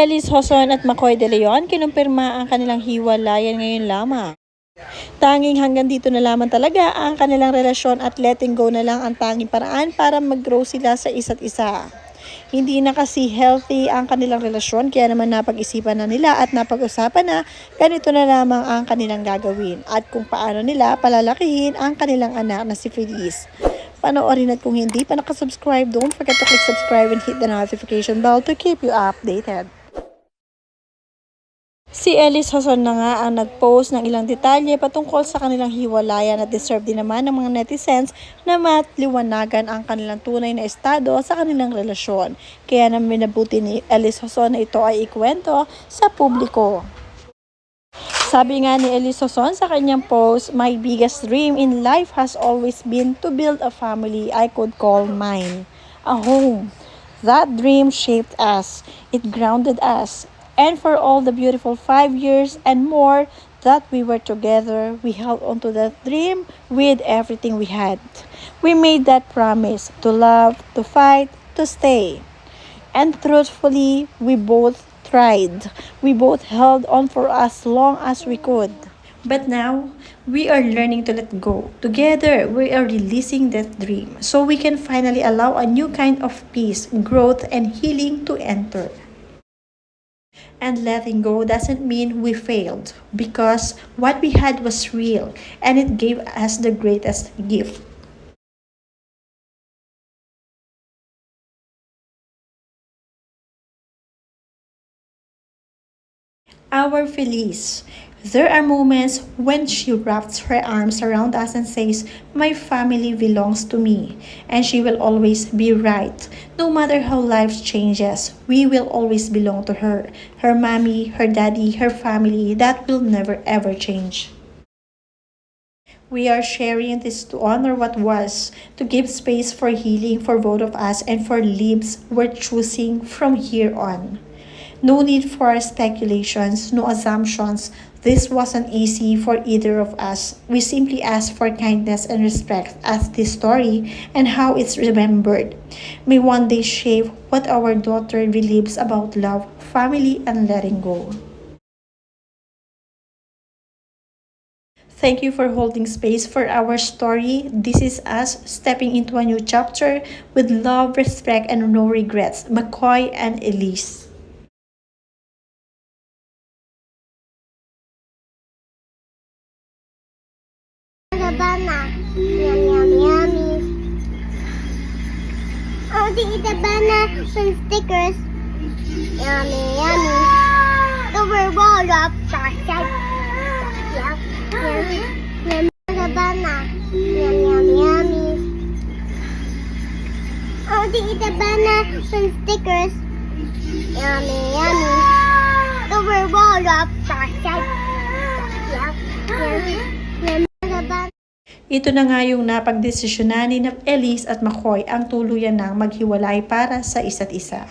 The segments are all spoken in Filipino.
Ellis Hoson at McCoy De Leon kinumpirma ang kanilang hiwalayan ngayon lamang. Tanging hanggang dito na lamang talaga ang kanilang relasyon at letting go na lang ang tanging paraan para mag-grow sila sa isa't isa. Hindi na kasi healthy ang kanilang relasyon kaya naman napag-isipan na nila at napag-usapan na ganito na lamang ang kanilang gagawin at kung paano nila palalakihin ang kanilang anak na si Feliz. Panoorin at kung hindi pa nakasubscribe, don't forget to click subscribe and hit the notification bell to keep you updated. Si Ellis Hoson na nga ang nag-post ng ilang detalye patungkol sa kanilang hiwalayan at deserve din naman ng mga netizens na matliwanagan ang kanilang tunay na estado sa kanilang relasyon. Kaya naman minabuti ni Ellis Hoson na ito ay ikwento sa publiko. Sabi nga ni Ellis Hoson sa kanyang post, My biggest dream in life has always been to build a family I could call mine. A home. That dream shaped us. It grounded us. And for all the beautiful five years and more that we were together, we held on to that dream with everything we had. We made that promise to love, to fight, to stay. And truthfully, we both tried. We both held on for as long as we could. But now, we are learning to let go. Together, we are releasing that dream so we can finally allow a new kind of peace, growth, and healing to enter. And letting go doesn't mean we failed because what we had was real and it gave us the greatest gift. Our Feliz. There are moments when she wraps her arms around us and says, My family belongs to me, and she will always be right. No matter how life changes, we will always belong to her. Her mommy, her daddy, her family, that will never ever change. We are sharing this to honor what was, to give space for healing for both of us and for lives we're choosing from here on. No need for speculations, no assumptions. This wasn't easy for either of us. We simply ask for kindness and respect as this story and how it's remembered may one day shape what our daughter believes about love, family, and letting go. Thank you for holding space for our story. This is us stepping into a new chapter with love, respect, and no regrets. McCoy and Elise. banana. Yummy, yummy, yummy. Oh, I want to eat the banana and stickers. Yummy, yummy. The world of chocolate. Yum, yum, yum. The banana. Yummy, yummy, yummy. Oh, I want to eat the banana and stickers. Yummy, yummy. The world of chocolate. Yum, Yeah. Ito na nga yung napagdesisyonan ni Elise at McCoy ang tuluyan ng maghiwalay para sa isa't isa.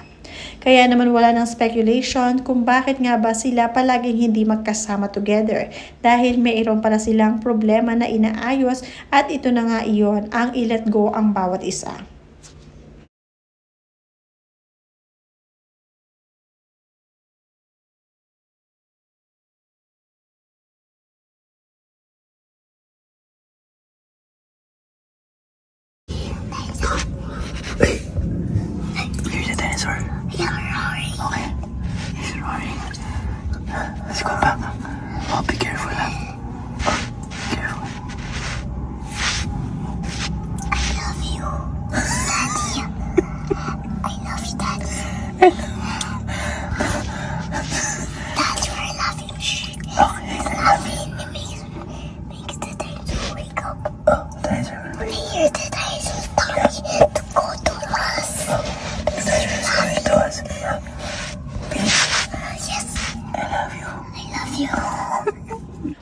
Kaya naman wala ng speculation kung bakit nga ba sila palaging hindi magkasama together dahil mayroon pala silang problema na inaayos at ito na nga iyon ang i-let go ang bawat isa.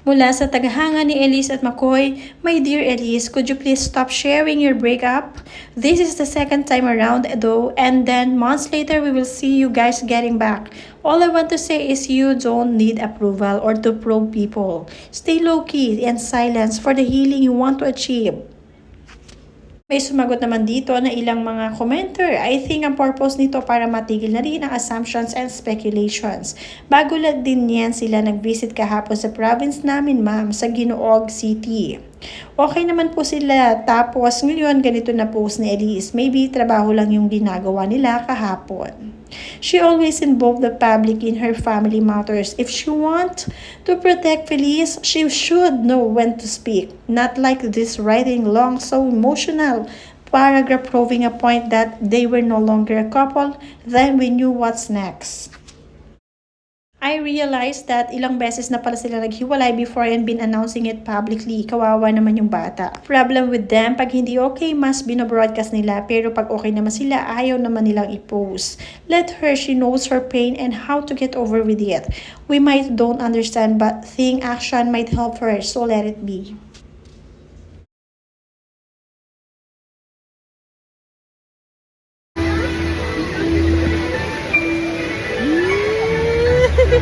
Mula sa tagahanga ni Elise at McCoy, My dear Elise, could you please stop sharing your breakup? This is the second time around though, and then months later we will see you guys getting back. All I want to say is you don't need approval or to probe people. Stay low-key and silence for the healing you want to achieve. May sumagot naman dito na ilang mga commenter. I think ang purpose nito para matigil na rin ang assumptions and speculations. Bago lang din yan sila nag-visit kahapon sa province namin ma'am sa Ginoog City. Okay naman po sila. Tapos ngayon ganito na post ni Elise. Maybe trabaho lang yung ginagawa nila kahapon. She always involved the public in her family matters. If she want to protect Felice, she should know when to speak. Not like this writing long, so emotional paragraph proving a point that they were no longer a couple. Then we knew what's next. I realized that ilang beses na pala sila naghiwalay before and been announcing it publicly. Kawawa naman yung bata. Problem with them, pag hindi okay, mas binobroadcast nila. Pero pag okay naman sila, ayaw naman nilang i-post. Let her, she knows her pain and how to get over with it. We might don't understand, but think action might help her, so let it be.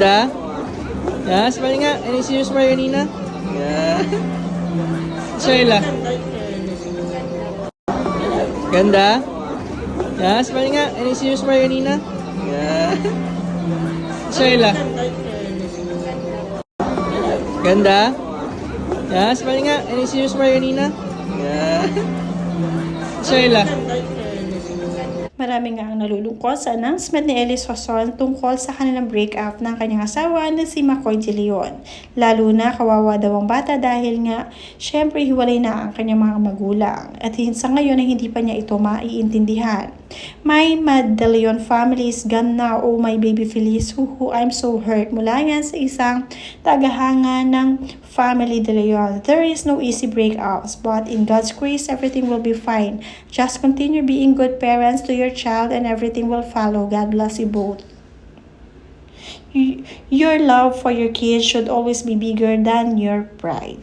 Ganda? Yeah, smile nga. Any serious smile kanina? Yeah. Shayla. Ganda? Yeah, smile nga. Any serious smile kanina? Yeah. Shayla. Ganda? Yeah, smile nga. Any serious smile kanina? Yeah. Shayla. Marami nga ang nalulungkot sa announcement ni Ellie Soson tungkol sa kanilang breakup ng kanyang asawa na si McCoy de Leon. Lalo na kawawa daw ang bata dahil nga syempre hiwalay na ang kanyang mga magulang at sa ngayon ay hindi pa niya ito maiintindihan. My Mad de Leon family is gone now, oh my baby Feliz, who, I'm so hurt. Mula yan sa isang tagahanga ng family de Leon. There is no easy breakups, but in God's grace, everything will be fine. Just continue being good parents to your child and everything will follow. God bless you both. Your love for your kids should always be bigger than your pride.